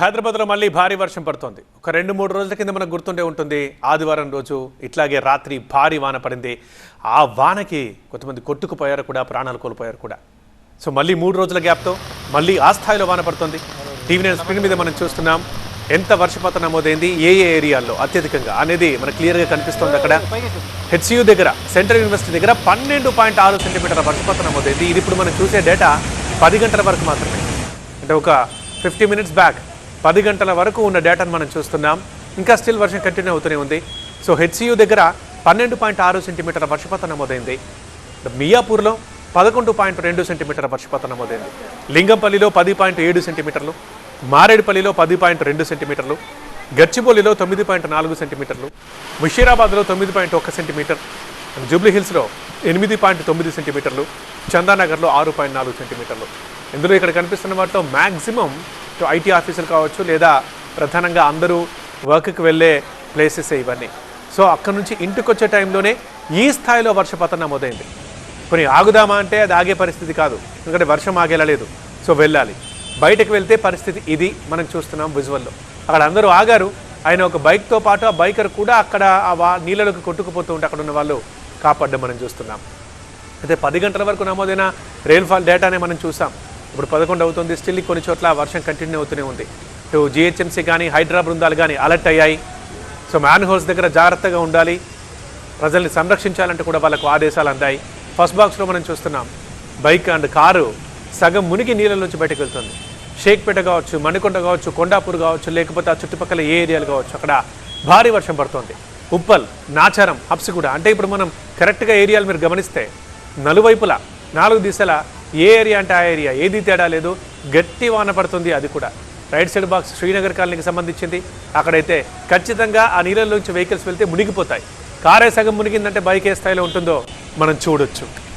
హైదరాబాద్లో మళ్ళీ భారీ వర్షం పడుతోంది. ఒక రెండు మూడు రోజుల కింద మనకు గుర్తుండే ఉంటుంది ఆదివారం రోజు ఇట్లాగే రాత్రి భారీ వాన పడింది. ఆ వానకి కొంతమంది కొట్టుకుపోయారు కూడా ప్రాణాలు కోల్పోయారు కూడా. సో మళ్ళీ మూడు రోజుల గ్యాప్తో మళ్ళీ ఆ స్థాయిలో వాన పడుతుంది. టీవీ నైన్ స్క్రీన్ మీద మనం చూస్తున్నాం ఎంత వర్షపాతం నమోదైంది ఏ ఏ ఏరియాల్లో అత్యధికంగా అనేది మనకు క్లియర్గా కనిపిస్తోంది అక్కడ. హెచ్సియు దగ్గర సెంట్రల్ యూనివర్సిటీ దగ్గర పన్నెండు పాయింట్ ఆరు సెంటీమీటర్ల వర్షపాతం నమోదైంది. ఇది ఇప్పుడు మనం చూసే డేటా పది గంటల వరకు మాత్రమే. అంటే ఒక ఫిఫ్టీ మినిట్స్ బ్యాక్ పది గంటల వరకు ఉన్న డేటాను మనం చూస్తున్నాం. ఇంకా స్టిల్ వర్షం కంటిన్యూ అవుతూనే ఉంది. సో హెచ్సియు దగ్గర పన్నెండు పాయింట్ ఆరు సెంటీమీటర్ల వర్షపాతం నమోదైంది. మియాపూర్లో పదకొండు పాయింట్ రెండు సెంటీమీటర్ల వర్షపాతం నమోదైంది. లింగంపల్లిలో పది పాయింట్ ఏడు సెంటీమీటర్లు. మారేడుపల్లిలో పది పాయింట్ రెండు సెంటీమీటర్లు. గచ్చిబౌలిలో తొమ్మిది పాయింట్ నాలుగు సెంటీమీటర్లు. ముషీరాబాద్లో తొమ్మిది పాయింట్ ఒక సెంటీమీటర్. జూబ్లీహిల్స్లో ఎనిమిది పాయింట్ తొమ్మిది సెంటీమీటర్లు. చందానగర్లో ఆరు పాయింట్ నాలుగు సెంటీమీటర్లు. ఇందులో ఇక్కడ కనిపిస్తున్న వాటితో మ్యాక్సిమం ఐటీ ఆఫీసులు కావచ్చు లేదా ప్రధానంగా అందరూ వర్క్కి వెళ్ళే ప్లేసెస్ ఇవన్నీ. సో అక్కడ నుంచి ఇంటికి వచ్చే టైంలోనే ఈ స్థాయిలో వర్షపాతం నమోదైంది. కొన్ని ఆగుదామా అంటే అది ఆగే పరిస్థితి కాదు. ఎందుకంటే వర్షం ఆగేలా లేదు. సో వెళ్ళాలి. బయటకు వెళ్తే పరిస్థితి ఇది మనం చూస్తున్నాం విజువల్లో. అక్కడ అందరూ ఆగారు. ఆయన ఒక బైక్తో పాటు ఆ బైకర్ కూడా అక్కడ ఆ నీళ్ళలోకి కొట్టుకుపోతూ ఉంటే అక్కడ ఉన్న వాళ్ళు కాపాడడం మనం చూస్తున్నాం. అయితే పది గంటల వరకు నమోదైన రెయిన్ఫాల్ డేటానే మనం చూసాం. ఇప్పుడు పదకొండు అవుతుంది. స్టిల్ కొన్ని చోట్ల వర్షం కంటిన్యూ అవుతూనే ఉంది. ఇటు జిహెచ్ఎంసీ కానీ హైడ్రా బృందాలు కానీ అలర్ట్ అయ్యాయి. సో మ్యాన్ హోల్స్ దగ్గర జాగ్రత్తగా ఉండాలి. ప్రజల్ని సంరక్షించాలంటే కూడా వాళ్ళకు ఆదేశాలు అందాయి. ఫస్ట్ బాక్స్లో మనం చూస్తున్నాం. బైక్ అండ్ కారు సగం మునిగి నీళ్ళలోంచి బయటకు వెళ్తుంది. షేక్పేట కావచ్చు మణికొండ కావచ్చు కొండాపూర్ కావచ్చు లేకపోతే ఆ చుట్టుపక్కల ఏ ఏరియాలు కావచ్చు అక్కడ భారీ వర్షం పడుతోంది. ఉప్పల్ నాచారం హబ్సిగూడ అంటే ఇప్పుడు మనం కరెక్ట్గా ఏరియాలు మీరు గమనిస్తే నలువైపులా నాలుగు దిశల ఏ ఏరియా అంటే ఆ ఏరియా? ఏది తేడా లేదు. గట్టి వాన పడుతుంది అది కూడా. రైట్ సైడ్ బాక్స్ శ్రీనగర్ కాలనీకి సంబంధించింది. అక్కడైతే ఖచ్చితంగా ఆ నీళ్ళలోంచి వెహికల్స్ వెళ్తే మునిగిపోతాయి. కారే సగం మునిగిందంటే బైక్ ఏ స్థాయిలో ఉంటుందో మనం చూడొచ్చు.